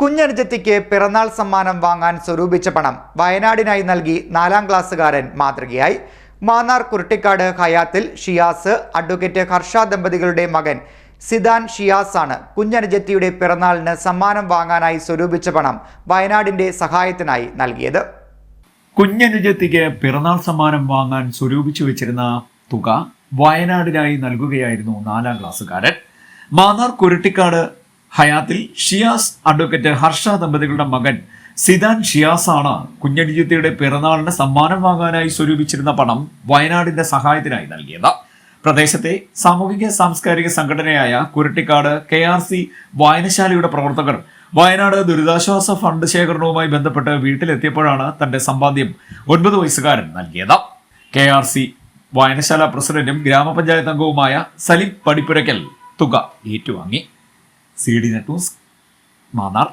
കുഞ്ഞനുജത്തിക്ക് പിറന്നാൾ സമ്മാനം വാങ്ങാൻ സ്വരൂപിച്ച പണം വയനാടിനായി നൽകി നാലാം ക്ലാസ്സുകാരൻ മാതൃകയായി. മാന്നാർ കുരുട്ടിക്കാട് ഹയാത്തിൽ ഷിയാസ് അഡ്വക്കേറ്റ് ഹർഷ ദമ്പതികളുടെ മകൻ സിദാൻ ഷിയാസാണ് കുഞ്ഞനുജത്തിയുടെ പിറന്നാളിന് സമ്മാനം വാങ്ങാനായി സ്വരൂപിച്ച പണം വയനാടിന്റെ സഹായത്തിനായി നൽകിയത്. കുഞ്ഞനുജത്തിക്ക് പിറന്നാൾ സമ്മാനം വാങ്ങാൻ സ്വരൂപിച്ചു വെച്ചിരുന്ന തുക വയനാടിനായി നൽകുകയായിരുന്നു നാലാം ക്ലാസ്സുകാരൻ. മാന്നാർ കുരുട്ടിക്കാട് ഹയാത്തിൽ ഷിയാസ് അഡ്വക്കേറ്റ് ഹർഷ ദമ്പതികളുടെ മകൻ സിദാൻ ഷിയാസാണ് ആണ് കുഞ്ഞനുജത്തിയുടെ പിറന്നാളിന് സമ്മാനം വാങ്ങാനായി സ്വരൂപിച്ചിരുന്ന പണം വയനാടിന്റെ സഹായത്തിനായി നൽകിയത്. പ്രദേശത്തെ സാമൂഹിക സാംസ്കാരിക സംഘടനയായ കുരട്ടിക്കാട് കെ വായനശാലയുടെ പ്രവർത്തകർ വയനാട് ദുരിതാശ്വാസ ഫണ്ട് ശേഖരണവുമായി ബന്ധപ്പെട്ട് വീട്ടിലെത്തിയപ്പോഴാണ് തന്റെ സമ്പാദ്യം ഒൻപത് വയസ്സുകാരൻ നൽകിയത്. കെ വായനശാല പ്രസിഡന്റും ഗ്രാമപഞ്ചായത്ത് അംഗവുമായ സലിം പടിപ്പുരയ്ക്കൽ തുക ഏറ്റുവാങ്ങി. C D networks Mannar.